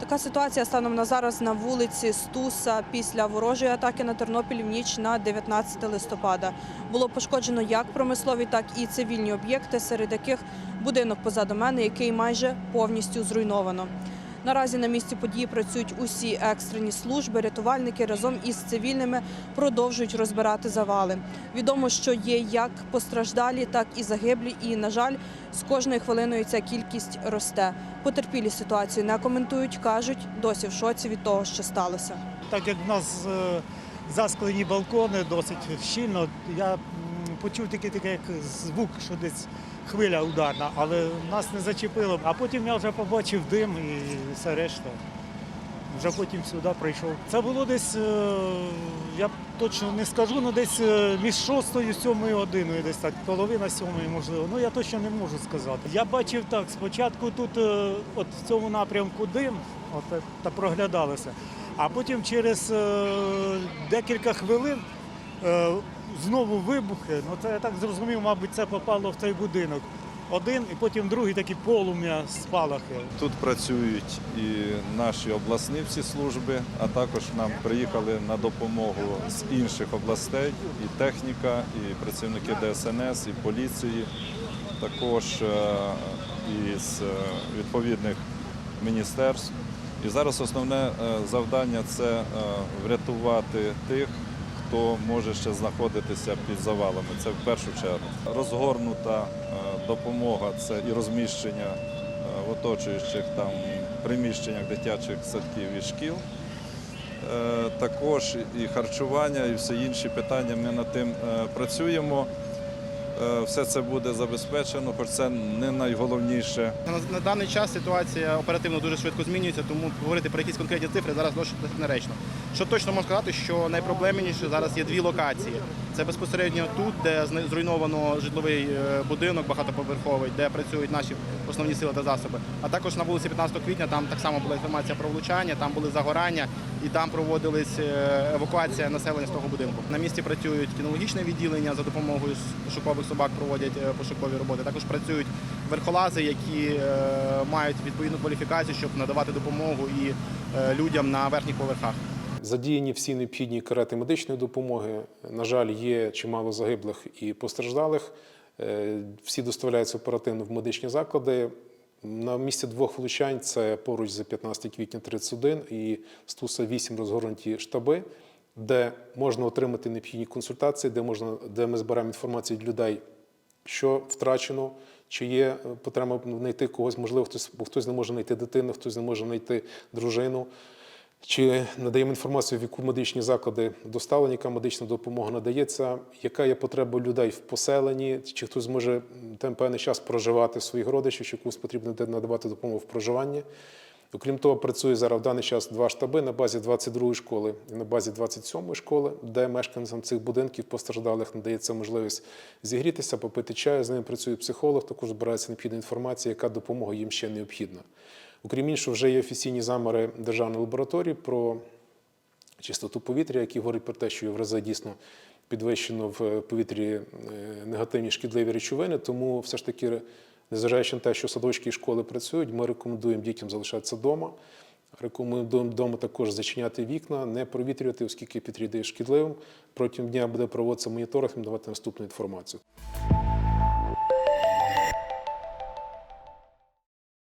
Така ситуація станом на зараз на вулиці Стуса після ворожої атаки на Тернопіль в ніч на 19 листопада. Було пошкоджено як промислові, так і цивільні об'єкти, серед яких будинок позаду мене, який майже повністю зруйновано. Наразі на місці події працюють усі екстрені служби, рятувальники разом із цивільними продовжують розбирати завали. Відомо, що є як постраждалі, так і загиблі. І, на жаль, з кожною хвилиною ця кількість росте. Потерпілі ситуацію не коментують, кажуть, досі в шоці від того, що сталося. Так як в нас е, засклені балкони досить щільно, я почув тільки такий як звук, що десь хвиля ударна, але нас не зачепило. А потім я вже побачив дим і все решта. Вже потім сюди прийшов. Це було десь, е, я точно не скажу, але десь е, між шостою, сьомою годиною, десь так, половина сьомої, можливо. Ну я точно не можу сказати. Я бачив так, спочатку тут е, от в цьому напрямку дим, от, та проглядалося. А потім через декілька хвилин знову вибухи. Ну це я так зрозумів, мабуть, це попало в цей будинок. Один і потім другий такі полум'я спалахи. Тут працюють і наші обласні всі служби, а також нам приїхали на допомогу з інших областей і техніка, і працівники ДСНС, і поліції, також е, із е, відповідних міністерств. І зараз основне е, завдання це врятувати тих, хто може ще знаходитися під завалами. Це в першу чергу. Розгорнута е, допомога це і розміщення е, в оточуючих там приміщеннях дитячих садків і шкіл. Е, Також і харчування, і всі інші питання. Ми над тим працюємо. Е, Все це буде забезпечено, хоч це не найголовніше. На, даний час ситуація оперативно дуже швидко змінюється, тому говорити про якісь конкретні цифри зараз досить неречно. Що точно можу сказати, що найпроблемніше зараз є дві локації. Це безпосередньо тут, де зруйновано житловий е, будинок багатоповерховий, де працюють наші основні сили та засоби. А також на вулиці 15 квітня там так само була інформація про влучання, там були загорання і там проводилась е, евакуація населення з того будинку. На місці працюють кінологічне відділення за допомогою пошукових собак проводять е, пошукові роботи. Також працюють верхолази, які е, мають відповідну кваліфікацію, щоб надавати допомогу і е, людям на верхніх поверхах. Задіяні всі необхідні карети медичної допомоги. На жаль, є чимало загиблих і постраждалих. Всі доставляються оперативно в медичні заклади. На місці двох влучань це поруч за 15 квітня 31 і Стуса 8 розгорнуті штаби, де можна отримати необхідні консультації, де можна, де ми збираємо інформацію від людей, що втрачено, чи є е, потреба знайти когось, можливо, хтось, бо хтось не може знайти дитину, хтось не може знайти дружину. Чи надаємо інформацію, в яку медичні заклади доставлені, яка медична допомога надається, яка є потреба людей в поселенні, чи хтось зможе там певний час проживати своїх родичів, чи комусь потрібно надавати допомогу в проживанні. Окрім того, працює зараз в даний час два штаби на базі 22-ї школи і на базі 27-ї школи, де мешканцям цих будинків постраждалих надається можливість зігрітися, попити чаю. З ними працює психолог, також збирається необхідна інформація, яка допомога їм ще необхідна. Окрім іншого, вже є офіційні замери державної лабораторії про чистоту повітря, які говорять про те, що в рази дійсно підвищено в повітрі е, негативні шкідливі речовини. Тому все ж таки, незважаючи на те, що садочки і школи працюють, ми рекомендуємо дітям залишатися вдома. Рекомендуємо вдома також зачиняти вікна, не провітрювати, оскільки підріди є шкідливим. Протягом дня буде проводитися моніторинг, і давати наступну інформацію.